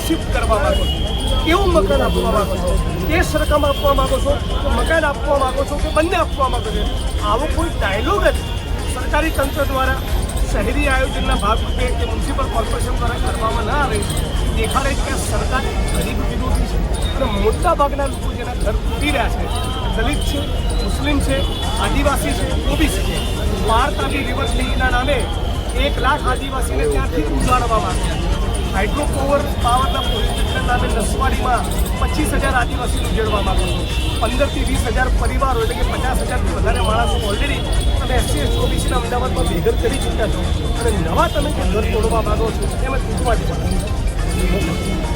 Shift કરવા માગો છો? કેવું મકાન આપવા માગો છો? કે સરકામ આપવા માંગો છો? કે મકાન આપવા માંગો છો કે બંને આપવા માંગો છો? આવો કોઈ ડાયલોગ જ સરકારી તંત્ર દ્વારા શહેરી આયોજનના ભાગરૂપે કે મ્યુનિસિપલ કોર્પોરેશન દ્વારા કરવામાં ના આવે. દેખાડે કે સરકાર ગરીબ વિરોધી છે અને મોટા ભાગના લોકો જેના ઘર તૂટી રહ્યા છે, દલિત છે, મુસ્લિમ છે, આદિવાસી છે ઓબીસી છે બાર તાપી રિવર લિંકના નામે એક લાખ આદિવાસીને ત્યાંથી ઉજાડવામાં આવ્યા હાઇડ્રો પાવર પાવરના પ્રોજેક્ટના નામે નસવાડીમાં પચીસ હજાર આદિવાસી ઉજેડવામાં આવ્યો પંદરથી વીસ હજાર પરિવારો એટલે કે પચાસ હજારથી વધારે માણસો ઓલરેડી તમે એસસી એસ ઓબીસીના અમદાવાદમાં ભેગર કરી ચૂક્યા છો. અને નવા તમે જે ઘર તોડવા માંગો છો, એમાં તૂટવા જવાના